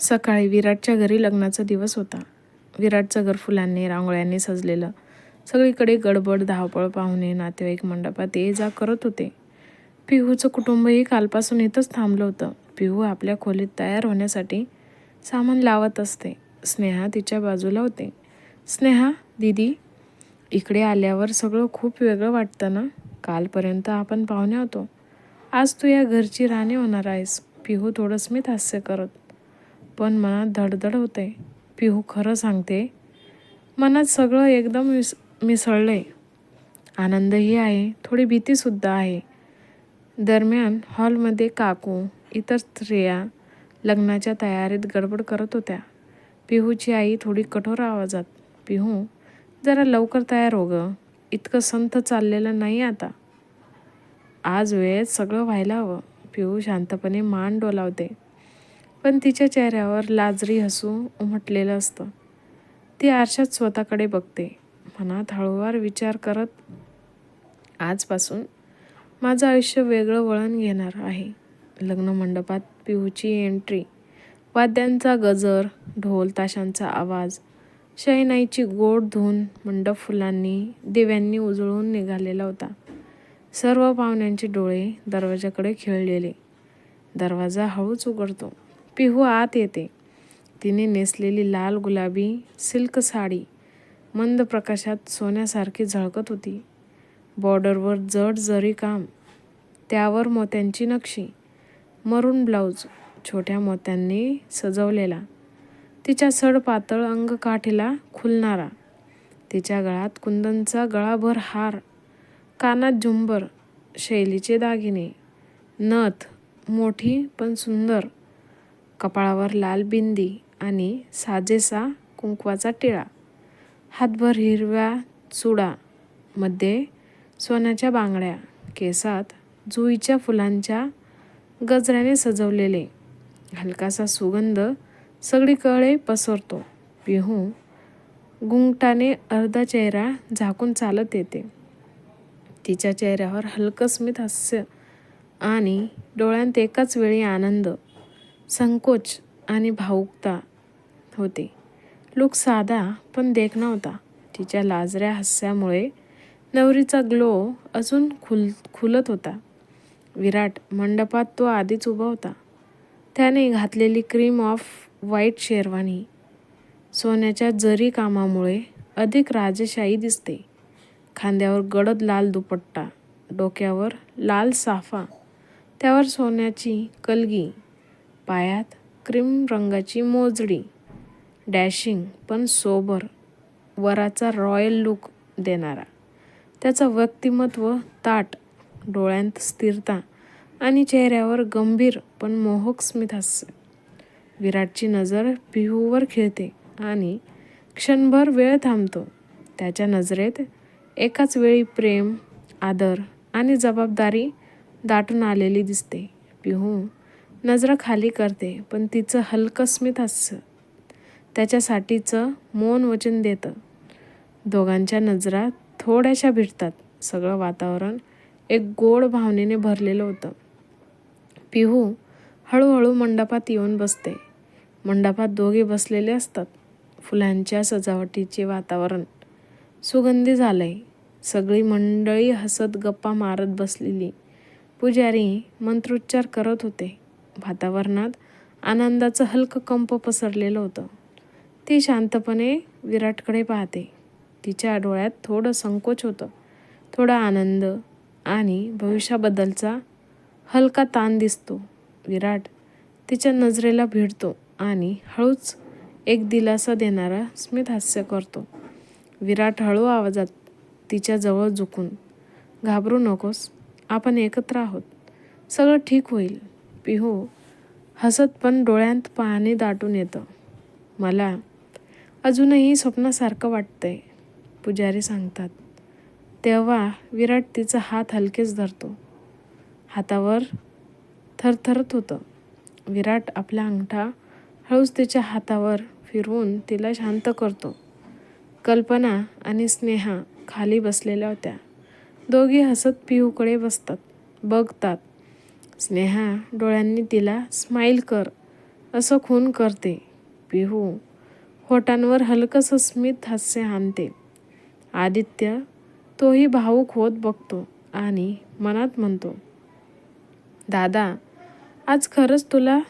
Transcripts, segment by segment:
सकाळी विराटच्या घरी लग्नाचा दिवस होता. विराटचं घर फुलांनी रांगोळ्यांनी सजलेलं. सगळीकडे गडबड धावपळ पाहुणे नातेवाईक मंडपात ये जा करत होते. पिहूचं कुटुंबही कालपासून इथंच थांबलं होतं. पिहू आपल्या खोलीत तयार होण्यासाठी सामान लावत असते. स्नेहा तिच्या बाजूला होते. स्नेहा दीदी इकडे आल्यावर सगळं खूप वेगळं वाटतं ना? कालपर्यंत आपण पाहुणे होतो. आज तू या घरची राणी होणार आहेस. पिहू थोडं स्मित हास्य करत पण मनात धडधड होते. पिहू खरं सांगते मनात सगळं एकदम मिस मिसळलंय. आनंदही आहे थोडी भीतीसुद्धा आहे. दरम्यान हॉलमध्ये काकू इतर स्त्रिया लग्नाच्या तयारीत गडबड करत होत्या. पिहूची आई थोडी कठोर आवाजात पिहू जरा लवकर तयार हो गं. इतकं संथ चाललेलं नाही आता. आज वेळेत सगळं व्हायला हवं. पिहू शांतपणे मान डोलावते. पण तिच्या चेहऱ्यावर लाजरी हसू उमटलेलं असतं. ती आरशात स्वतःकडे बघते. मनात हळूवार विचार करत आजपासून माझं आयुष्य वेगळं वळण घेणार आहे. लग्न मंडपात पिहूची एंट्री वाद्यांचा गजर ढोल ताशांचा आवाज शयनाईची गोड धून मंडप फुलांनी दिव्यांनी उजळून निघालेला होता. सर्व पाहुण्यांचे डोळे दरवाजाकडे खिळलेले. दरवाजा हळूच उघडतो. पिहू आत येते. तिने नेसलेली लाल गुलाबी सिल्क साडी मंद प्रकाशात सोन्यासारखी झळकत होती. बॉर्डरवर जड जरी काम त्यावर मोत्यांची नक्षी मरून ब्लाऊज छोट्या मोत्यांनी सजवलेला. तिच्या सड पातळ अंग काठीला खुलणारा. तिच्या गळात कुंदनचा गळाभर हार कानात झुंबर शैलीचे दागिने नथ मोठी पण सुंदर कपाळावर लाल बिंदी आणि साजेसा कुंकवाचा टिळा. हातभर हिरव्या चुडा मध्ये सोन्याच्या बांगड्या केसात जुईच्या फुलांच्या गजऱ्याने सजवलेले. हलकासा सुगंध सगळीकडे पसरतो. पिहू गुंगटाने अर्धा चेहरा झाकून चालत येते. तिच्या चेहऱ्यावर हलकं स्मित हास्य आणि डोळ्यांत एकाच वेळी आनंद. संकोच आणि भावुकता होते. लुक साधा पण देखणा होता तिच्या लाजऱ्या हास्यामुळे नवरीचा ग्लो अजून खुल खुलत होता. विराट मंडपात तो आधीच उभा होता. त्याने घातलेली क्रीम ऑफ व्हाईट शेरवानी सोन्याच्या जरी कामामुळे अधिक राजशाही दिसते. खांद्यावर गडद लाल दुपट्टा डोक्यावर लाल साफा त्यावर सोन्याची कलगी पायात क्रीम रंगाची मोजडी डॅशिंग पण सोबर वराचा रॉयल लुक देणारा. त्याचं व्यक्तिमत्व ताट डोळ्यांत स्थिरता आणि चेहऱ्यावर गंभीर पण मोहक स्मित हास्य. विराटची नजर पिहूवर खिळते आणि क्षणभर वेळ थांबतो. त्याच्या नजरेत एकाच वेळी प्रेम आदर आणि जबाबदारी दाटून आलेली दिसते. पिहू नजरा खाली करते पण तिचं हलकं स्मित हास्य त्याच्यासाठीचं मौन वचन देतं. दोघांच्या नजरा थोड्याशा भिडतात. सगळं वातावरण एक गोड भावनेने भरलेलं होतं. पिहू हळूहळू मंडपात येऊन बसते. मंडपात दोघे बसलेले असतात. फुलांच्या सजावटीचे वातावरण सुगंधी झालंय. सगळी मंडळी हसत गप्पा मारत बसलेली. पुजारी मंत्रोच्चार करत होते. वातावरणात आनंदाचं हलकं कंप पसरलेलं होतं. ती शांतपणे विराटकडे पाहते. तिच्या डोळ्यात थोडं संकोच होतं. थोडा आनंद आणि भविष्याबद्दलचा हलका ताण दिसतो. विराट तिच्या नजरेला भिडतो आणि हळूच एक दिलासा देणारा स्मित हास्य करतो. विराट हळू आवाजात तिच्या जवळ झुकून घाबरू नकोस आपण एकत्र आहोत. सगळं ठीक होईल. पिहू. हसत पण डोळ्यांत पाणी दाटून येतं. मला अजूनही स्वप्नासारखं वाटतंय पुजारी सांगतात. तेव्हा विराट तिचा हात हलकेच धरतो. हातावर थरथरत होतं. विराट आपला अंगठा हळूच तिच्या हातावर फिरवून तिला शांत करतो. कल्पना आणि स्नेहा खाली बसलेल्या होत्या. दोघी हसत पिहूकडे बसतात बघतात. स्नेहा डोळ्यांनी तिला स्माईल कर. असं खून करते. पिहू. होटांवर हलकंसं स्मित हास्य आणते आदित्य तोही भाऊक होत बघतो आणि मनात म्हणतो दादा आज खरंच तुला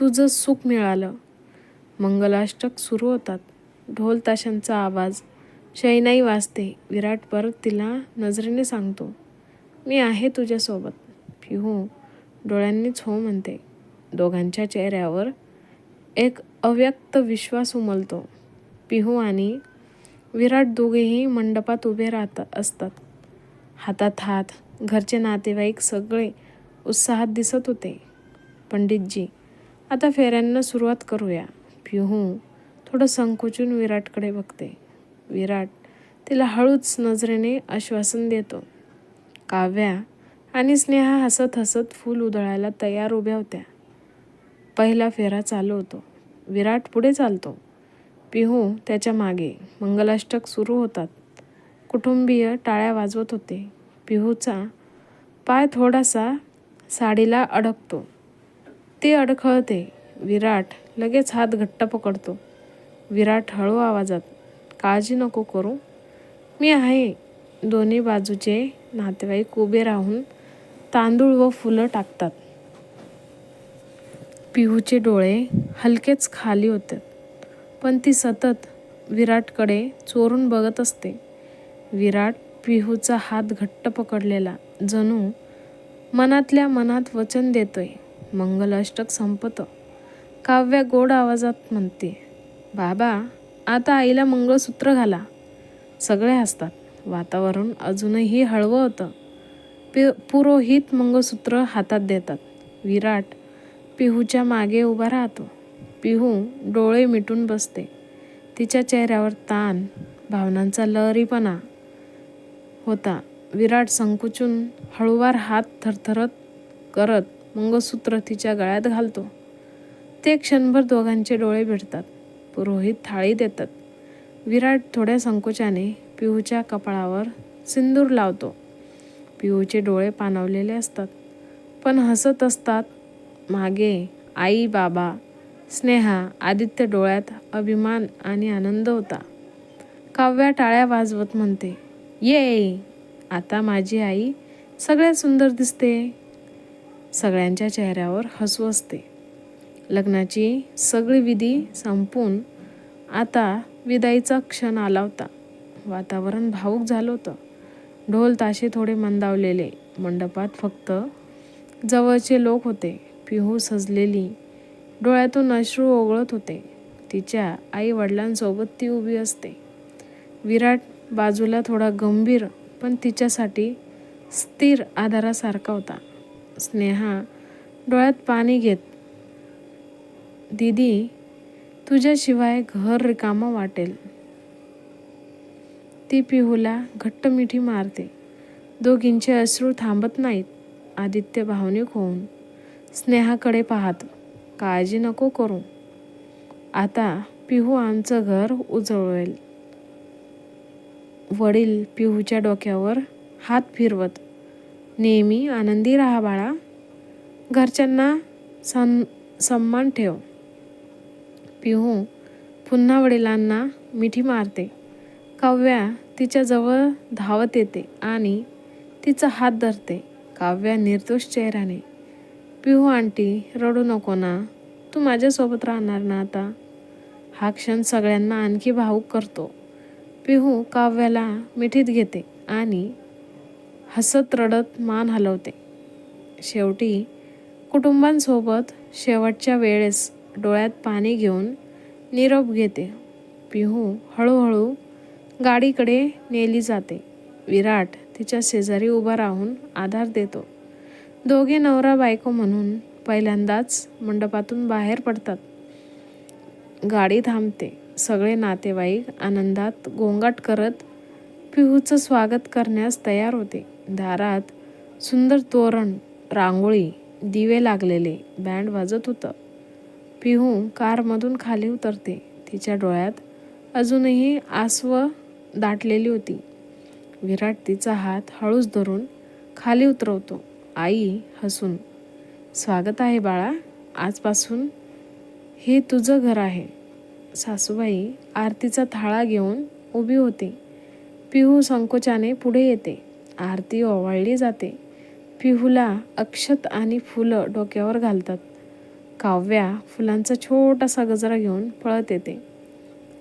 तुझं सुख मिळालं. मंगलाष्टक सुरू होतात. ढोल ताशांचा आवाज. शैनाई वाजते. विराट परत तिला नजरेने सांगतो. मी आहे तुझ्यासोबत. पिहू. डोळ्यांनीच हो म्हणते. दोघांच्या चेहऱ्यावर एक अव्यक्त विश्वास उमलतो. पिहू आणि विराट दोघेही मंडपात उभे राहत असतात. हातात हात घरचे नातेवाईक सगळे उत्साहात दिसत होते. पंडितजी आता फेऱ्यांना सुरुवात करूया. पिहू थोडं संकोचून विराटकडे बघते. विराट तिला हळूच नजरेने आश्वासन देतो. काव्या आणि स्नेहा हसत हसत फूल उधळायला तयार उभ्या होत्या. पहिला फेरा चालू होतो. विराट पुढे चालतो. पिहू त्याच्यामागे. मंगलाष्टक सुरू होतात. कुटुंबीय टाळ्या वाजवत होते. पिहूचा पाय थोडासा साडीला अडकतो. ते अडखळते. विराट लगेच हात घट्ट पकडतो. विराट हळू आवाजात काळजी नको करू. मी आहे. दोन्ही बाजूचे नातेवाईक उभे राहून तांदूळ व फुलं टाकतात. पिहूचे डोळे हलकेच खाली होते पण ती सतत विराटकडे चोरून बघत असते. विराट पिहूचा हात घट्ट पकडलेला जणू मनातल्या मनात वचन देतोय मंगल अष्टक संपतं. काव्या गोड आवाजात म्हणते बाबा आता आईला मंगळसूत्र घाला. सगळे हसतात. वातावरण अजूनही हळवं होतं. पि पुरोहित मंगळसूत्र हातात देतात. विराट पिहूच्या मागे उभा राहतो. पिहू डोळे मिटून बसते. तिच्या चेहऱ्यावर ताण भावनांचा लहरीपणा होता. विराट संकुचून हळूवार हात थरथरत करत मंगळसूत्र तिच्या गळ्यात घालतो. ते क्षणभर दोघांचे डोळे भेटतात पुरोहित थाळी देतात. विराट थोड्या संकोचाने पिहूच्या कपाळावर सिंदूर लावतो. पिहूचे डोळे पाणवलेले असतात. पण हसत असतात. मागे आई बाबा स्नेहा आदित्य डोळ्यात अभिमान आणि आनंद होता. काव्या टाळ्या वाजवत म्हणते ये आता माझी आई सगळ्यात सुंदर दिसते. सगळ्यांच्या चेहऱ्यावर हसू असते. लग्नाची सगळी विधी संपून आता विदाईचा क्षण आला होता. वातावरण भाऊक झालं होतं. ढोल ताशे थोडे मंदावलेले मंडपात फक्त जवळचे लोक होते. पिहू सजलेली डोळ्यातून अश्रू ओघळत होते. तिच्या आई वडिलांसोबत ती उभी असते. विराट बाजूला थोडा गंभीर पण तिच्यासाठी स्थिर आधारासारखा होता. स्नेहा डोळ्यात पाणी घेत दीदी तुझ्याशिवाय घर रिकामं वाटेल. ती पिहूला घट्ट मिठी मारते. दोघींचे अश्रू थांबत नाहीत. आदित्य भावनिक होऊन स्नेहाकडे पाहत काळजी नको करू. आता पिहू आमचं घर उजळवेल. वडील पिहूच्या डोक्यावर हात फिरवत नेहमी आनंदी राहा बाळा. घरच्यांना सन सन्मान ठेव. पिहू पुन्हा वडिलांना मिठी मारते. काव्या तिच्याजवळ धावत येते आणि तिचा हात धरते. काव्या निर्दोष चेहऱ्याने पिहू आंटी रडू नको ना. तू माझ्यासोबत राहणार ना आता? हा क्षण सगळ्यांना आणखी भावूक करतो. पिहू काव्याला मिठीत घेते आणि हसत रडत मान हलवते. शेवटी कुटुंबांसोबत शेवटच्या वेळेस डोळ्यात पाणी घेऊन निरोप घेते. पिहू हळूहळू गाडीकडे नेली जाते. विराट तिच्या शेजारी उभा राहून आधार देतो. दोघे नवरा बायको म्हणून पहिल्यांदाच मंडपातून बाहेर पडतात. गाडी थांबते. सगळे नातेवाईक आनंदात गोंगाट करत पिहूचं स्वागत करण्यास तयार होते. दारात सुंदर तोरण रांगोळी दिवे लागलेले बँड वाजत होतं. पिहू कारमधून खाली उतरते. तिच्या डोळ्यात अजूनही आसव दाटलेली होती. विराट तिचा हात हळूच धरून खाली उतरवतो. आई हसून स्वागत आहे बाळा आजपासून हे तुझं घर आहे. सासूबाई आरतीचा थाळा घेऊन उभी होती. पिहू संकोचाने पुढे येते. आरती ओवाळली जाते. पिहूला अक्षत आणि फुलं डोक्यावर घालतात. काव्या फुलांचा छोटासा गजरा घेऊन पळत येते.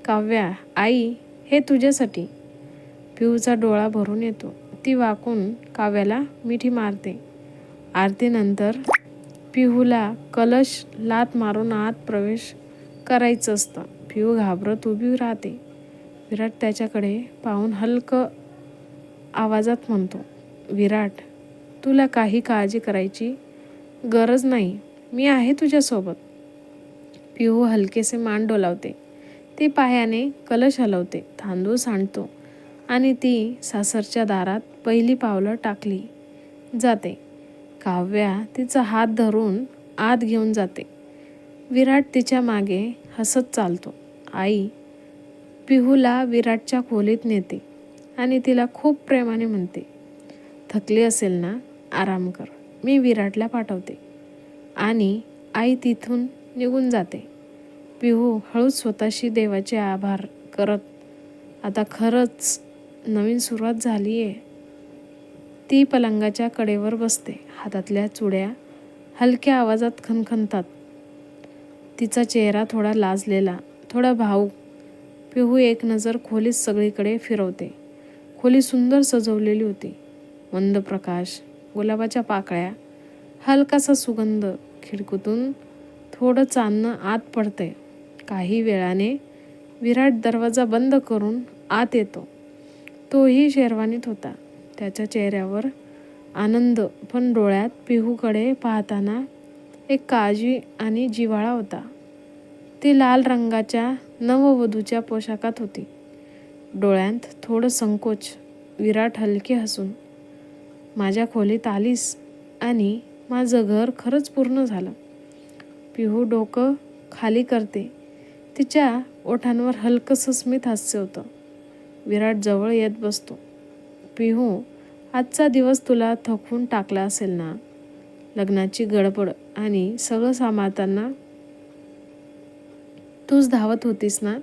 काव्या आई हे तुझ्यासाठी. पिहूचा डोळा भरून येतो. ती वाकून काव्याला मिठी मारते. आरतीनंतर पिहूला कलश लात मारून आत प्रवेश करायचं असतं. पिहू घाबरत उभी राहते. विराट त्याच्याकडे पाहून हलकं आवाजात म्हणतो विराट तुला काही काळजी करायची गरज नाही. मी आहे तुझ्यासोबत. पिहू हलकेसे मान डोलावते. ती पायाने कलश हलवते तांदूळ सांडतो आणि ती सासरच्या दारात पहिली पावलं टाकली जाते. काव्या तिचा हात धरून आत घेऊन जाते. विराट तिच्यामागे हसत चालतो. आई पिहूला विराटच्या खोलीत नेते आणि तिला खूप प्रेमाने म्हणते थकली असेल ना? आराम कर. मी विराटला पाठवते. आणि आई तिथून निघून जाते. पिहू हळूच स्वतःशी देवाचे आभार करत आता खरंच नवीन सुरुवात झाली आहे ती पलंगाच्या कडेवर बसते हातातल्या चुड्या हलक्या आवाजात खनखनतात. तिचा चेहरा थोडा लाजलेला थोडा भाऊक पिहू एक नजर खोलीत सगळीकडे फिरवते. खोली सुंदर सजवलेली होती. मंद प्रकाश गुलाबाच्या पाकळ्या हलकासा सुगंध. खिडकीतून थोडं चांदणं आत पडते. काही वेळाने विराट दरवाजा बंद करून आत येतो. तोही शेरवानीत होता. त्याच्या चेहऱ्यावर आनंद पण डोळ्यात पिहूकडे पाहताना एक काळजी आणि जिव्हाळा होता. ती लाल रंगाच्या नववधूच्या पोशाखात होती. डोळ्यांत थोडं संकोच विराट हलके हसून माझ्या खोलीत आलीस आणि माझं घर खरंच पूर्ण झालं. पिहू डोकं खाली करते तिच्या ओठांवर हलकंसं स्मित हास्य होतं. विराट जवळ येत बसतो. पिहू आजचा दिवस तुला थकवून टाकला असेल ना? लग्नाची गडबड आणि सगळं सांभाळताना? तूच धावत होतीस ना?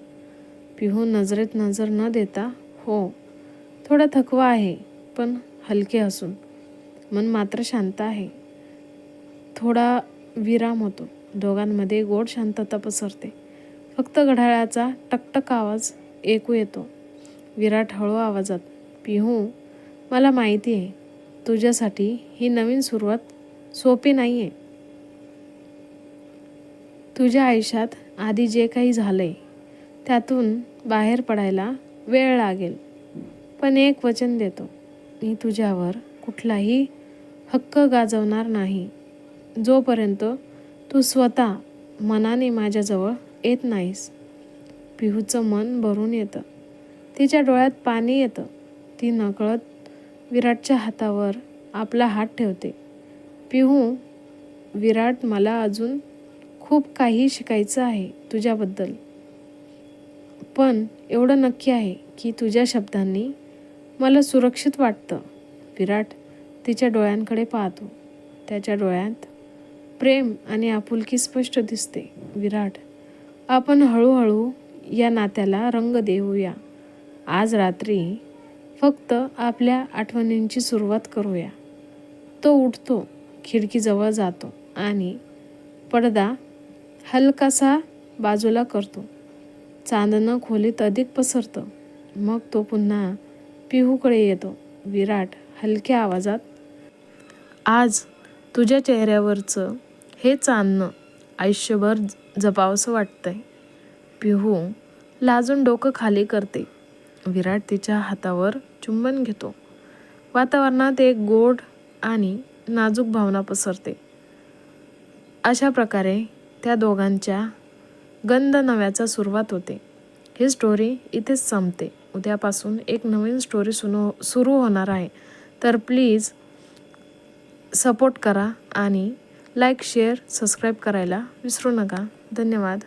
पिहू नजरेत नजर न देता हो थोडा थकवा आहे पण हलके असून मन मात्र शांत आहे. थोडा विराम होतो. दोघांमध्ये गोड शांतता पसरते. फक्त घड्याळाचा टकटक आवाज ऐकू येतो. विराट हळू आवाजात पिहू मला माहिती आहे तुझ्यासाठी ही नवीन सुरुवात सोपी नाही आहे तुझ्या आयुष्यात आधी जे काही झालंय त्यातून बाहेर पडायला वेळ लागेल. पण एक वचन देतो मी तुझ्यावर कुठलाही हक्क गाजवणार नाही. जोपर्यंत तू स्वतः मनाने माझ्याजवळ येत नाहीस. पिहूचं मन भरून येतं. तिच्या डोळ्यात पाणी येतं. ती नकळत विराटच्या हातावर आपला हात ठेवते. पिहू विराट मला अजून खूप काही शिकायचं आहे तुझ्याबद्दल. पण एवढं नक्की आहे की तुझ्या शब्दांनी मला सुरक्षित वाटतं. विराट तिच्या डोळ्यांकडे पाहतो. त्याच्या डोळ्यात प्रेम आणि आपुलकी स्पष्ट दिसते. विराट आपण हळूहळू या नात्याला रंग देऊया. आज रात्री फक्त आपल्या आठवणींची सुरुवात करूया. तो उठतो खिडकीजवळ जातो आणि पडदा हलकासा बाजूला करतो. चांदणं खोलीत अधिक पसरतं. मग तो पुन्हा पिहूकडे येतो. विराट हलक्या आवाजात आज तुझ्या चेहऱ्यावरचं हे चांदणं आयुष्यभर जपावंसं वाटतंय. पिहू लाजून डोकं खाली करते. विराट तिच्या हातावर चुंबन घेतो. वातावरणात एक गोड आणि नाजूक भावना पसरते. अशा प्रकारे त्या दोघांच्या गंध नव्याचा सुरुवात होते. ही स्टोरी इथेच संपते. उद्यापासून एक नवीन स्टोरी सुनो सुरू होणार आहे. तर प्लीज सपोर्ट करा आणि लाईक शेअर सबस्क्राईब करायला विसरू नका. धन्यवाद.